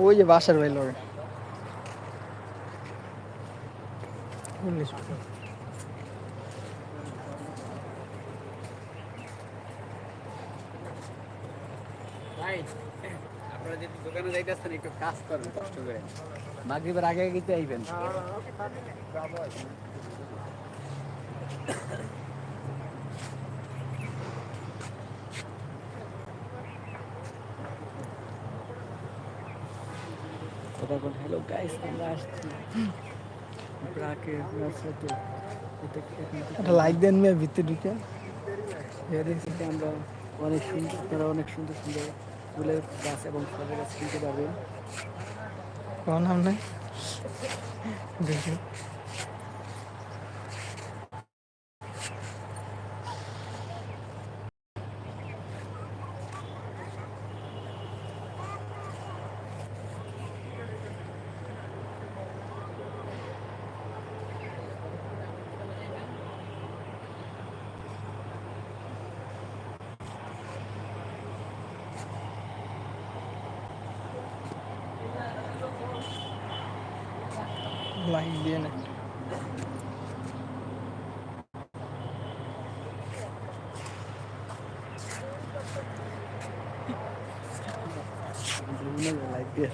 ওই যে বাসার ভাই লোক ভাই যদি দোকানে যাইতেছেন একটু কাজ করেন কষ্ট করে। মাগরিবের আগে আগে তো আইবেন। হ্যালো গাইস আমরা আসছি। ব্রাকের রাস্তাতে একটা লাইক দেন মেয়ে ভিতরে ঢুকে। আমরা অনেক সুন্দর অনেক সুন্দর সুন্দর। ফুলের গাছ এবং ফলের গাছ কিনতে পারবেন। কোন নাম লাইক লাইক দিয়ে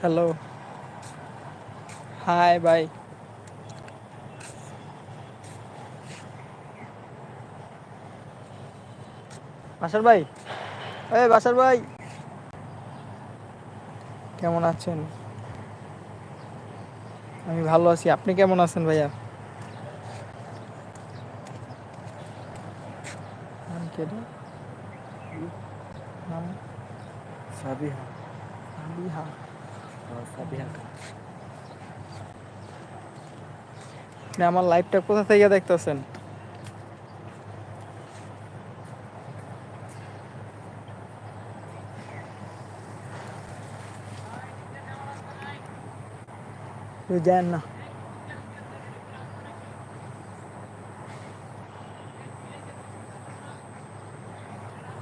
হ্যালো। হাই বাই বাসার ভাই? এই বাসার ভাই। কেমন আছেন? আমি ভালো আছি। আপনি কেমন আছেন ভাইয়া? নাম নাম? সাবিহা। সাবিহা। আপনি আমার লাইভটা কোথা থেকে দেখতেছেন? তুই যান না।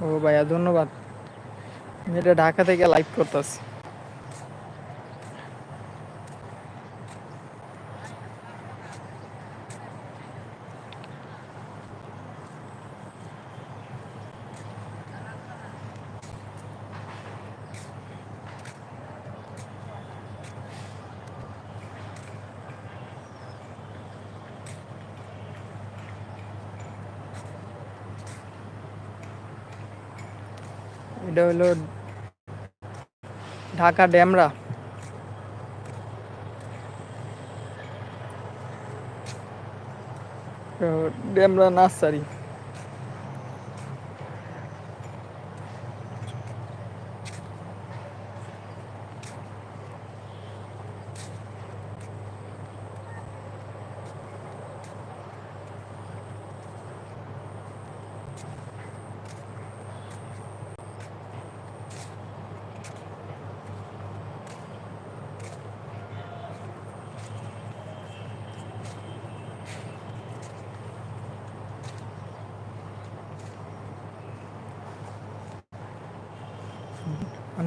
ও ভাইয়া ধন্যবাদ। এটা ঢাকা থেকে লাইভ করতেছি এটা হলো ঢাকা ড্যামরা। ড্যামরা নার্সারি।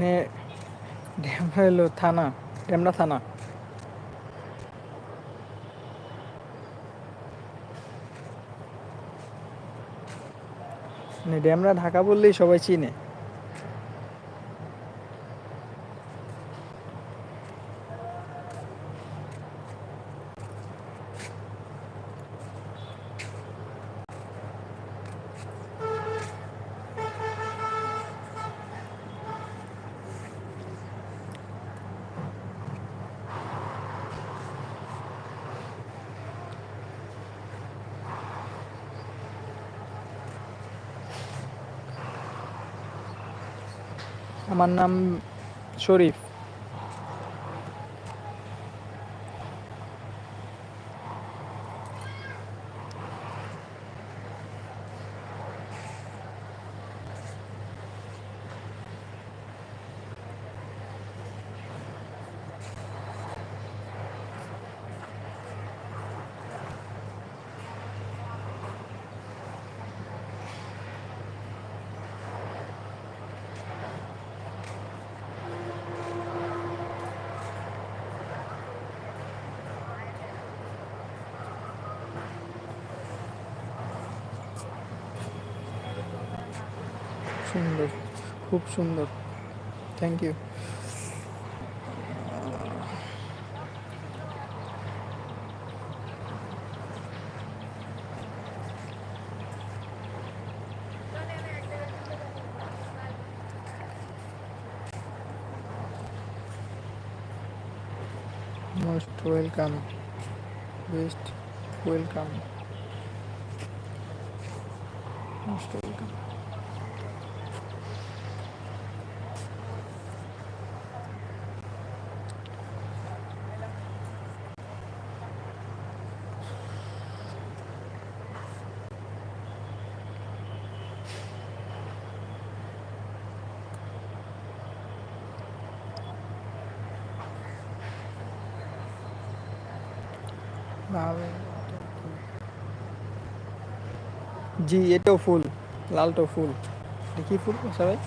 মানে ড্যামরা হলো থানা ড্যামরা থানা। মানে ড্যামরা ঢাকা বললেই সবাই চিনে। আমার নাম শরীফ। সুন্দর খুব সুন্দর। Thank you most welcome best welcome most welcome ভালো জি এটাও ফুল লালটাও ফুল। এটা কি ফুল সবাই?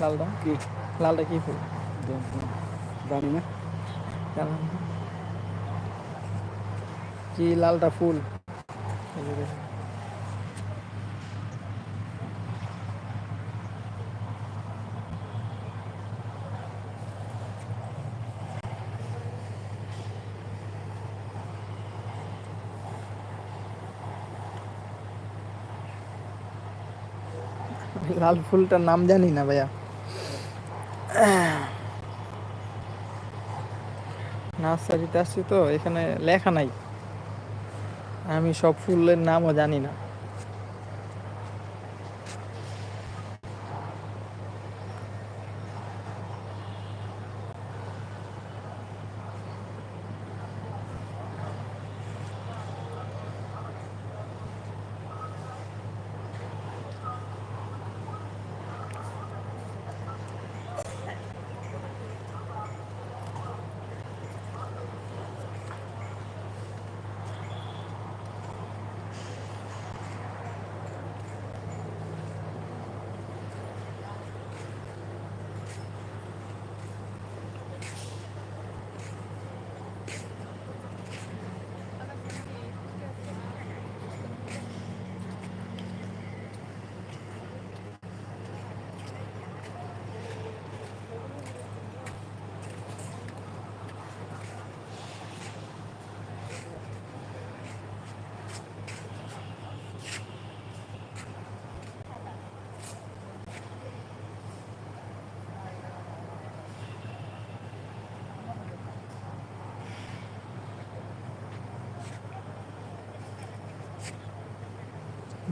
লালটা? কি? লালটা কি ফুল? জানি না। জি লালটা ফুল এই যে দেখুন। লাল ফুলটার নাম জানি না ভাইয়া। নার্সারিতে আসছি তো, এখানে লেখা নাই। আমি সব ফুলের নামও জানি না।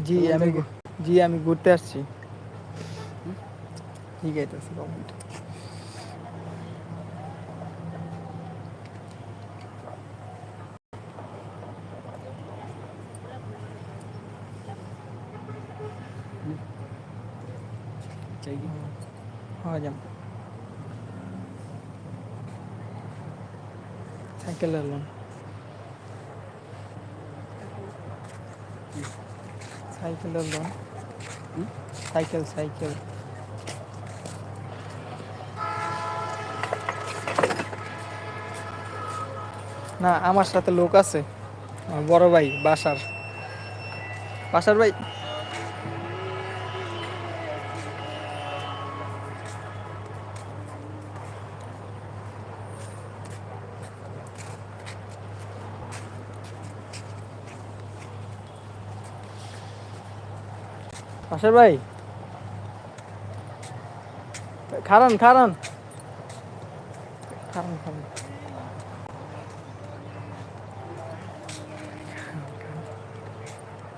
জি আমি জি আমি ঘুরতে আসছি। ঠিক আছে কমপ্লিট চাই কি হ্যাঁ যান সাইকেল এলাম সাইকেল লোন সাইকেল সাইকেল। না আমার সাথে লোক আছে। বড় ভাই বাসার। বাসার ভাই বাসার ভাই? খারান খারান। খারান খারান।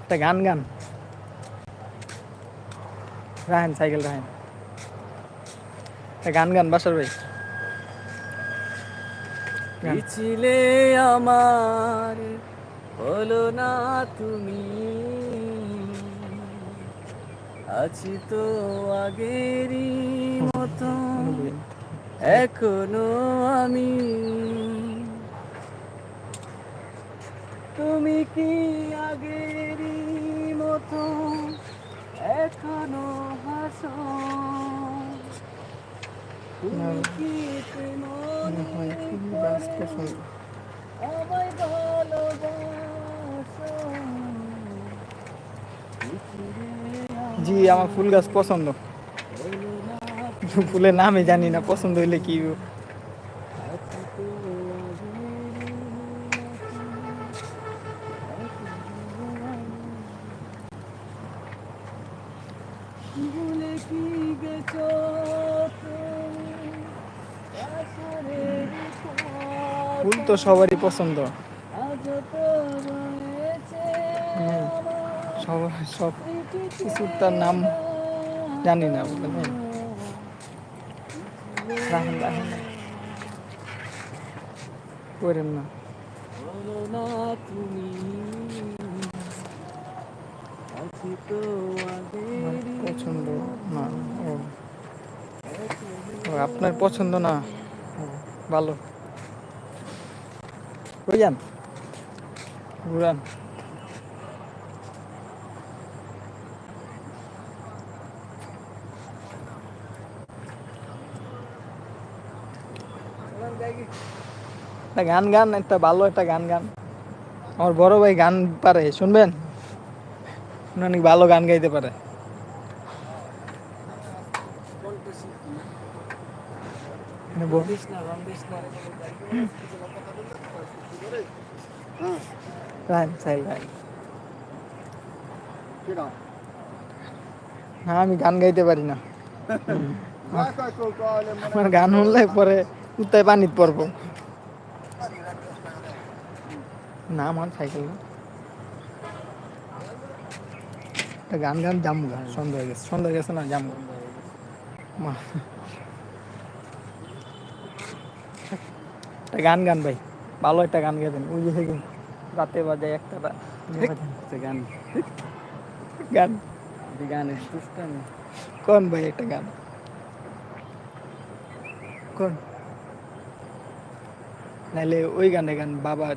একটা গান গান। রাহেন, সাইকেল রাহেন। গান গান, বাসার ভাই। ছিলে আমার বলো না তুমি। আছি তো আগেরই মতো। এখনও আমি। তুমি কি আগেরই মতো এখনও হাসো। তুমি কি। আমায় ভালোবাসো? জি আমার ফুল গাছ পছন্দ। ফুলের নামই জানি না পছন্দ হইলে কি? ফুল তো সবারই পছন্দ। সব সব কিছুর তার নাম জানি না বুঝলেন রাহেন রাহেন করেন না। পছন্দ না, ও। আপনার পছন্দ না? ভালো। যান? ঘুরান। একটা গান গান একটা ভালো একটা গান গান। আমার বড় ভাই গান পারে শুনবেন? অনেক ভালো গান গাইতে পারে। না আমি গান গাইতে পারি না। আমার গান শুনলে পরে উত্তায় পানিত পড়ব। না আমার সাইকেল। না একটা গান গান জামু গা সন্ধ্যা হয়ে গেছে। সন্ধ্যা হয়ে গেছে না জামু। মা- একটা গান গান ভাই। ভালো একটা গান গেতেন ওই যে সেদিন রাতে বাজে একটা গান। গান। গানের কোন ভাই একটা গান? কোন? নাইলে ওই গানে গান বাবা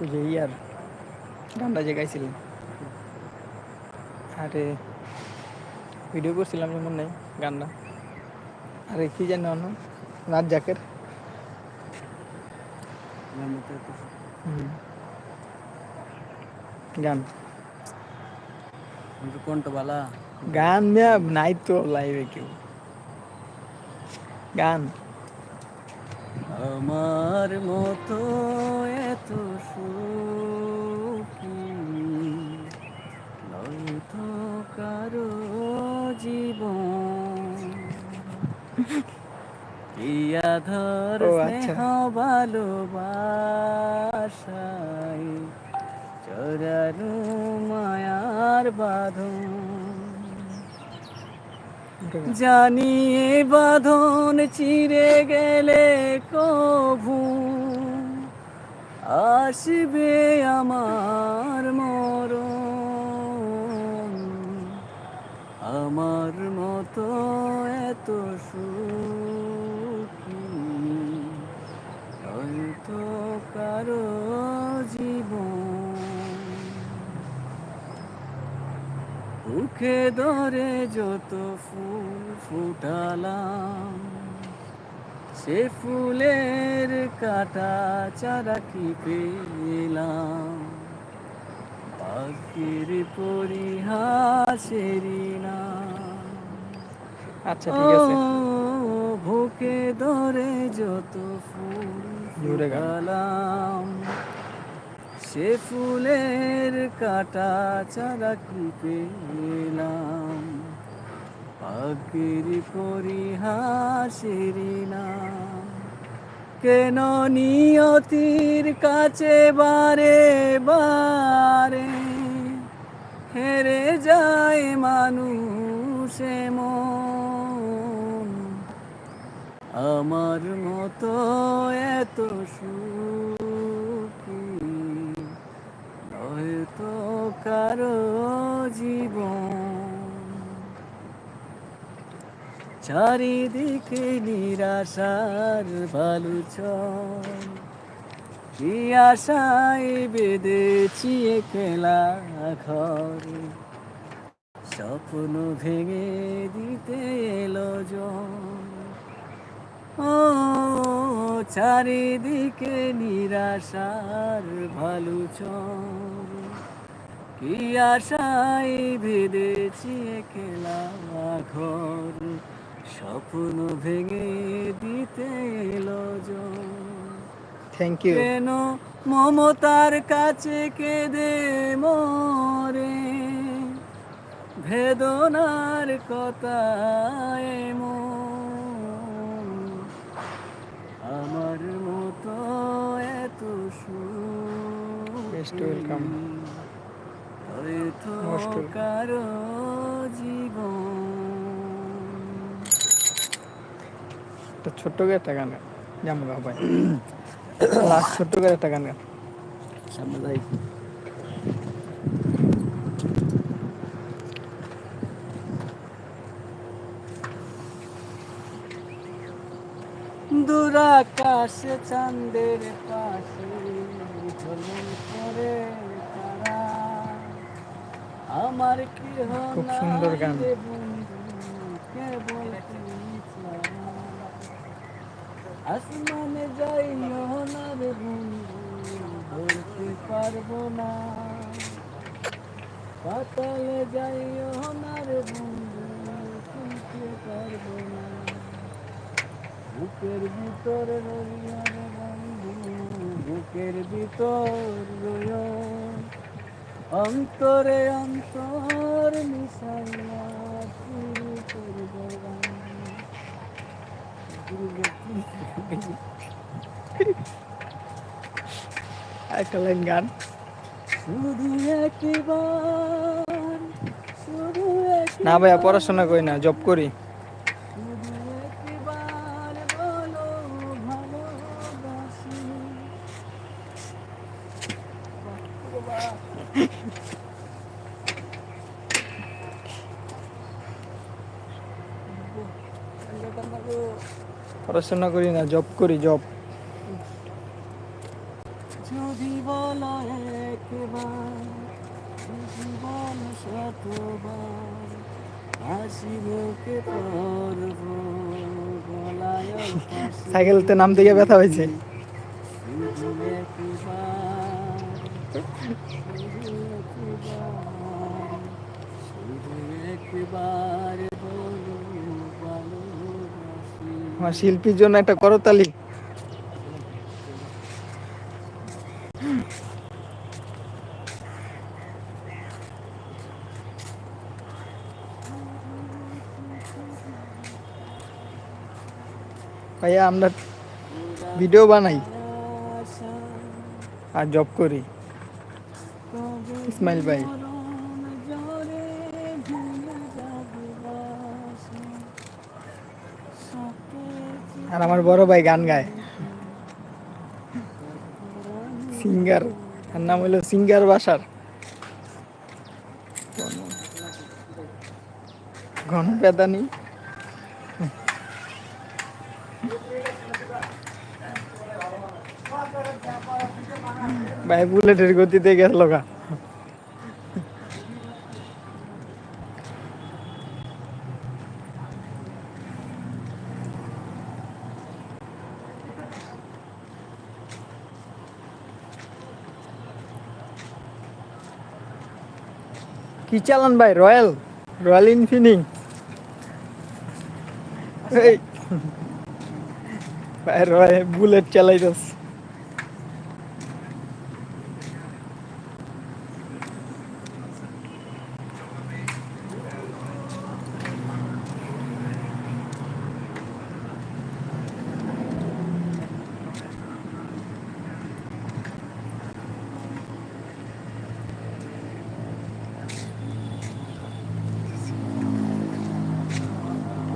ওই যে ইয়ার গানটা যে গাইছিলেন আরে ভিডিও করছিলাম যেমন নেই গানটা। আরে কি জানো অন্য রাত জাকের। গান। কোনটা বালা? গান নাই তো লাইভে কেউ। গান। আমার মতো এত সুখী নয়তো কারও জীবন ইয়াধর আচ্ছা। স্নেহ ভালোবাসায় চরারু মায়ার বাঁধন জানি এ বাঁধন চিরে গেলে কভু। আসবে আমার মর আমার মতো এত সুখী। হয়তো কারও বুকে ধরে যত ফুল ফুটালাম সে ফুলের কাটা চারা কি পেলাম? ভাগ্যের পরিহাসেরই না আচ্ছা ঠিক আছে। বুকে ধরে যত ফুল। ফুটালাম সে ফুলের কাটা চারা কি পেলাম? ভাগ্যের পরিহাসেরই না কেন নিয়তির কাছে বারে বারে হেরে যায় মানুষ মন? আমার মতো এত সুখী হয়তো কারও জীবন। চারিদিকে নিরাশার বালুচর। কি আশায় বেঁধেছি খেলা ঘরে। স্বপ্ন ভেঙে দিতে এলো ও, চারিদিকে নিরাশার ভালু চর কি আশায় ভেদেছি খেলা ঘর? স্বপ্ন ভেঙে দিতে এলো থ্যাংক ইউ কেন মমতার কাছে কেঁদে মরে? ভেদনার কথা আমার মতো এত Best welcome. হয়তো Most welcome. কারও জীবন একটা ছোট্ট করে একটা গান গান জামু গা ভাই লাস্ট ছোট্ট করে একটা গান গান সামনে যাই দূরাকাশে চাঁদের পাশে। আমার কি খুব সুন্দর গান। আসমানে যাইও না রে বন্ধু পারব না। পাতালে যাইও না রে বন্ধু শুনতে পারব না। বুকের ভিতর রইয়া রে বন্ধু বুকের ভিতর রইয়া অন্তরে অন্তর মিশাইয়া শুরু করব গান। শুধু একবার শুধু না ভাইয়া পড়াশোনা করি না জব করি শুধু একবার বলো ভালোবাসি পড়াশোনা করি না জব করি জব যদি বলো একবার যদি বলো শতবার হাসি মুখে পড়ব গলায় ফাঁসি। সাইকেলতে নাম গিয়ে ব্যথা হয়েছে শিল্পীর জন্য একটা করতালি। ভাইয়া আমরা ভিডিও বানাই আর জব করি। ইসমাইল ভাই। আর আমার বড় ভাই গান গায়। সিঙ্গার তার নাম হলো সিঙ্গার বাসার ঘন পেদানি ভাই বুলেটের গতিতে গেল গা কি চালান ভাই রয়্যাল রয়্যাল ইনফিনিং ভাই রয় বুলেট চালাইতেছ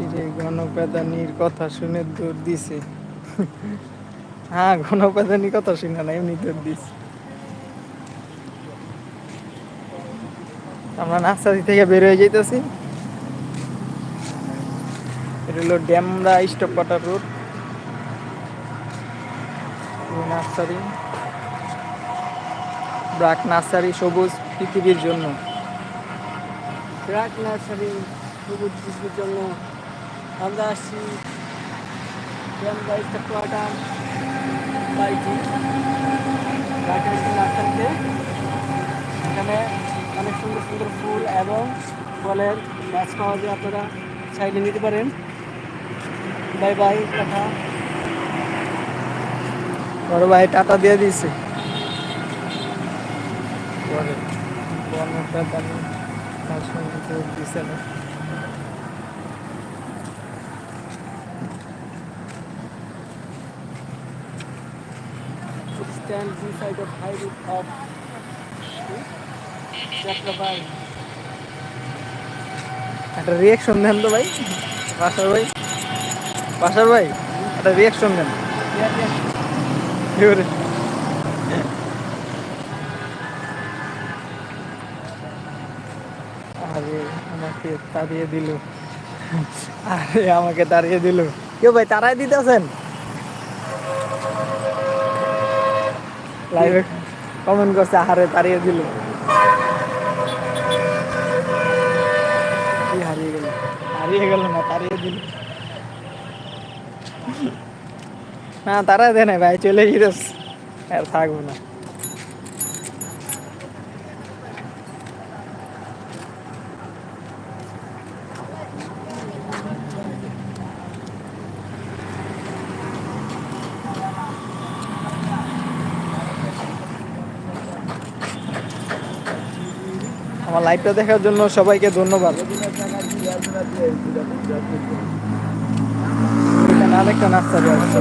কিরে গণপ্রধানীর কথা শুনে দৌড় দিছে। হ্যাঁ গণপ্রধানীর কথা শুনে না, এমনি দৌড় দিছে। আমরা নার্সারি থেকে বের হয়ে যাইতেছি। এটা হলো Demra stop quarter road. Nursery. BRAC nursery সবুজ পৃথিবীর জন্য। ট্রাক নার্সারি সবুজ বৃদ্ধির জন্য। আমরা আসছি আমরা কোয়ার্টার বাইটি নার্সারিতে এখানে অনেক সুন্দর সুন্দর ফুল এবং ফলের গাছ পাওয়া যায় আপনারা চাইলে নিতে পারেন। বাই বাই কথা বড় ভাই টাটা দিয়ে দৌড় দিছে না। Stand the highway of Chakrabai. একটা রিয়াকশন দেন তো ভাই। বাসার ভাই। বাসার ভাই, একটা রিয়াকশন দেন আরে, আমাকে তাড়িয়ে দিল। আরে, আমাকে তাড়িয়ে দিল। কেউ ভাই তারাই দিতেছেন? লাইভে কমেন্ট করছে, আহারে তাড়িয়ে দিল। হারিয়ে গেল। হারিয়ে গেল না, তাড়িয়ে দিল। না তারা দেয় না ভাই চলে গিয়েছ আর থাকব না। আমার লাইভটা দেখার জন্য সবাইকে ধন্যবাদ। আরেকটা নার্সারি আছে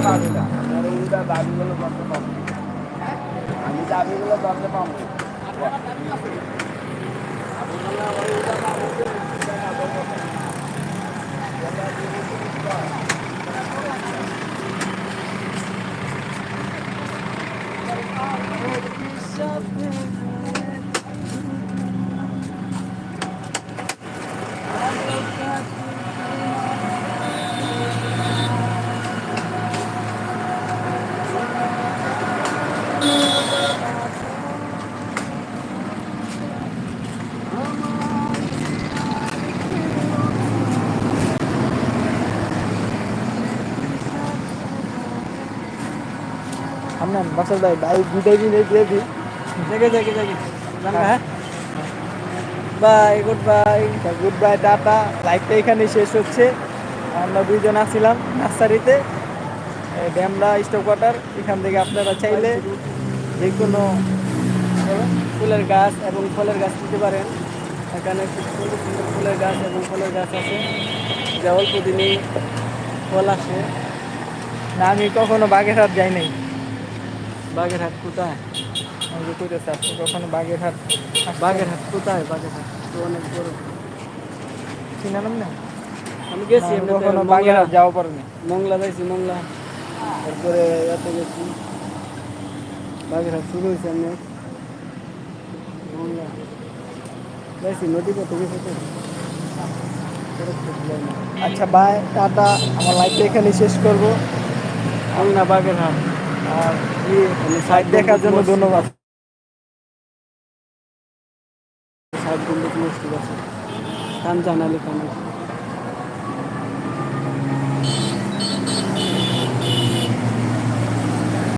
আপনার ভাই ভাই দুটাই দিনে দিয়ে দিই। জেগে জেগে হ্যাঁ bye good bye good bye tata. লাইভটা এখানে শেষ হচ্ছে। আমরা দুইজন আসছিলাম নার্সারিতে। Demra stop quarter. এখান থেকে আপনারা চাইলে যে কোনো ফুলের গাছ এবং ফলের গাছ নিতে পারেন। এখানে খুব সুন্দর সুন্দর ফুলের গাছ এবং ফলের গাছ আছে। যা অল্প দিনেই ফল আসে। না আমি কখনো বাগেরহাট যাই নাই। বাগেরহাট কোথায় আমি যে কইতেছি আপনি কখনো বাগেরহাট আসছেন? বাগেরহাট কোথায় বাগেরহাট তো অনেক বড় চিনেন না আমি গেছি আমি এমনিতে কখনো মংলা- বাগেরহাট যাওয়া পড়েনি মংলা যাইছি মংলা তারপরে ইয়াতে গেছি বাগেরহাট শুরু হয়েছে এমনি মংলা যাইছি নদী পথে গেছি তো সড়ক পথে যাই না। আচ্ছা বাই টাটা আমার লাইভটা এখানে শেষ করব মংলা বাগেরহাট আর সাইড দেখার জন্য ধন্যবাদ। সাত গম্বুজ মসজিদ আছে কাঞ্চান আলী খানের